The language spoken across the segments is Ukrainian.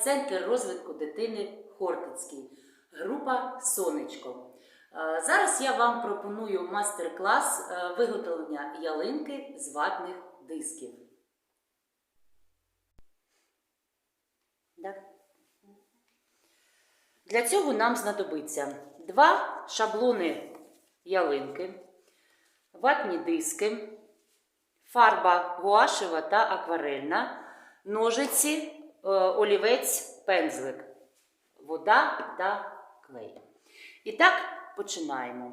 Центр розвитку дитини Хортицький, група Сонечко. Е, Зараз я вам пропоную майстер-клас е, виготовлення ялинки з ватних дисків. Для цього нам знадобиться два шаблони ялинки, ватні диски, фарба гуашева та акварельна, ножиці, олівець, пензлик, вода та клей. І так починаємо.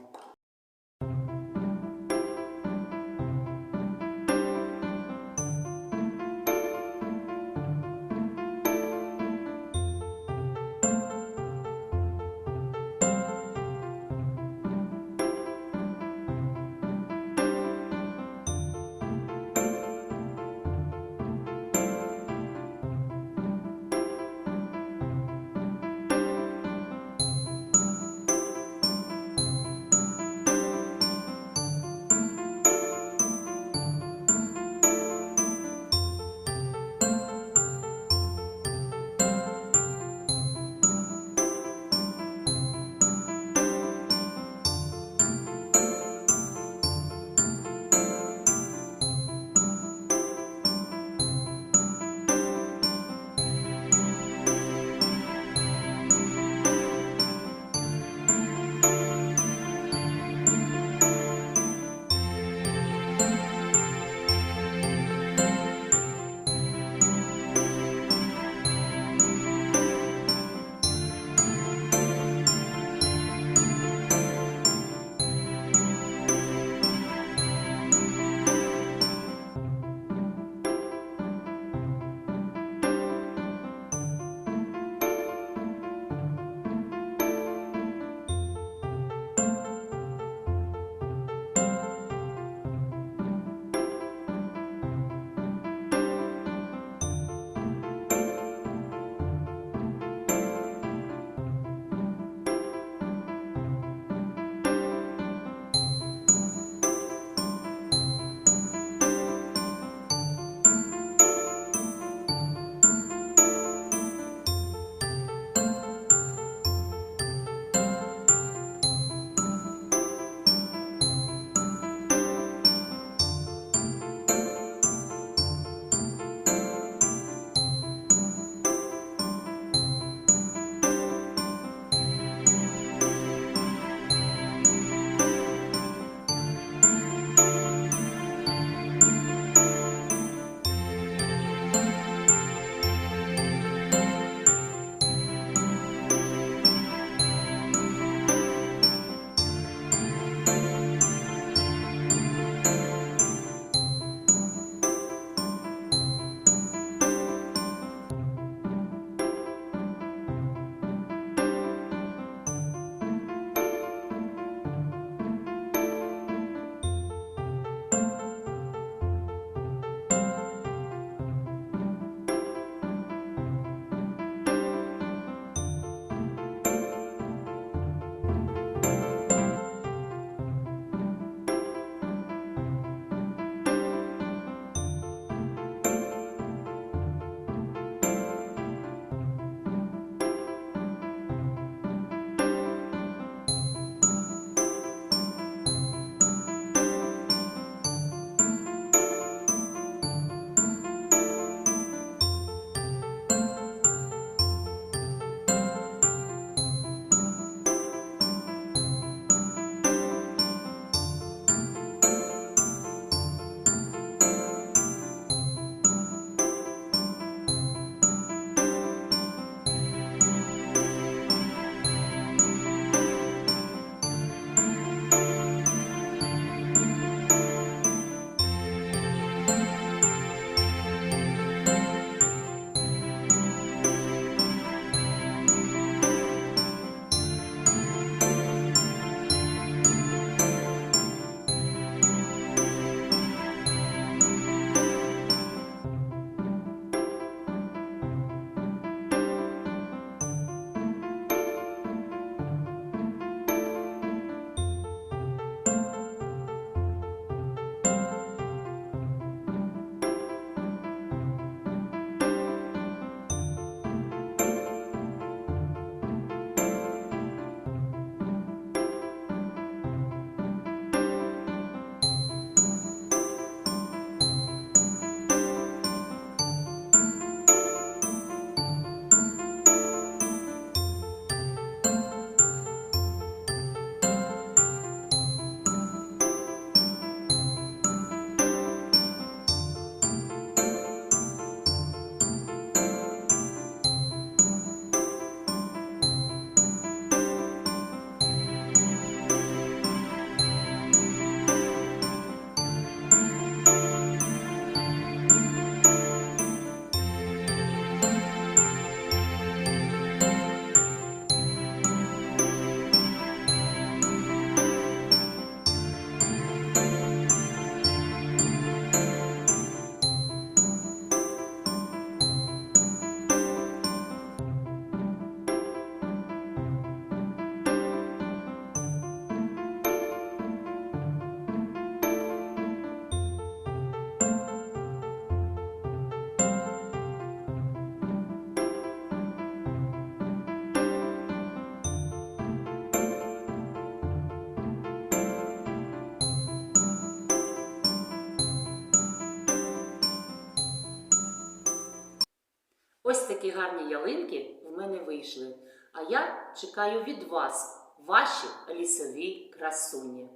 Такі гарні ялинки в мене вийшли. А я чекаю від вас ваші лісові красуні.